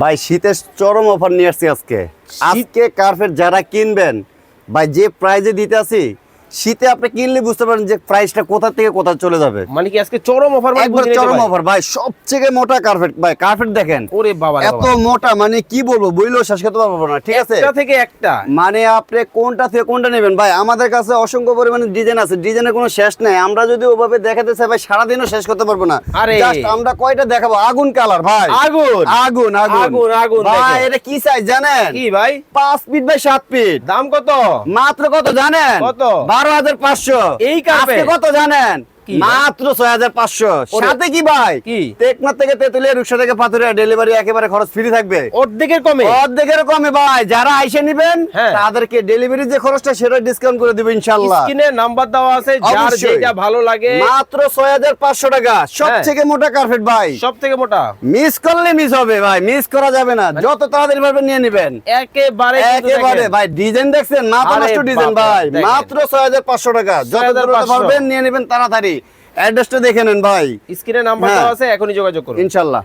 ভাই শীতের চরম অফার নিয়ে আসছি আজকে। আজকে কার্পেট যারা কিনবেন ভাই যে প্রাইজে দিতে আছি শীতে আপনি কিনলে বুঝতে পারেন যে প্রাইসটা কোথা থেকে কোথা চলে যাবে। মানে কি আজকে চরম অফার একবার চরম অফার ভাই সবথেকে মোটা কার্পেট ভাই কার্পেট দেখেন। ওরে বাবা এত মোটা মানে কি বলব বইলেও শেষ করতে পারব না ঠিক আছে? একটা থেকে একটা। মানে আপনি কোনটা থেকে কোনটা নেবেন? ভাই আমাদের কাছে অসংখ্য পরিমাণে ডিজাইন আছে ডিজাইনের কোনো শেষ নেই। আমরা যদি ওভাবে দেখাতে চাই ভাই সারাদিনও শেষ করতে পারব না। আরে। Just আমরা কয়টা দেখাবো? আগুন কালার ভাই। আগুন। আগুন আগুন। আগুন, আগুন, ভাই এটা কি সাইজ জানেন? কি ভাই? পাঁচ ফিট বাই সাত ফিট দাম কত? মাত্র কত জানেন? কত? বারো হাজার পাঁচশো এই কাপে কত জানেন? মাত্র ছয় হাজার পাঁচশো সাথে কি ভাই? কি? টেকনাথ থেকে তেতুলিয়া রুকসা থেকে পাথুরিয়া ডেলিভারি একেবারে খরচ ফ্রি থাকবে। অর্ধেকের কমে? অর্ধেকের কমে ভাই। যারা আইসে নিবেন হ্যাঁ। তাদেরকে ডেলিভারি যে খরচটা সেটা ডিসকাউন্ট করে দিবে ইনশাল্লাহ স্ক্রিনে নাম্বার দেওয়া আছে যার যেটা ভালো লাগে। মাত্র ছয় হাজার পাঁচশো টাকা। সব হ্যাঁ। থেকে মোটা কার্পেট ভাই। সব থেকে মোটা? মিস করলে মিস হবে ভাই। মিস করা যাবে না। যত তাড়াতাড়ি নিয়ে নিবেন। একেবারে একেবারে ভাই ডিজাইন দেখছেন? মাথা আরে ডিজাইন ভাই। মাত্র ছয় হাজার পাঁচশো টাকা। যত পারবেন নিয়ে নেবেন তাড়াতাড়ি। অ্যাড্রেসটা দেখে নেন ভাই। স্ক্রিনে নাম্বার হ্যাঁ। দেওয়া আছে এখনই যোগাযোগ করুন। ইনশাল্লাহ।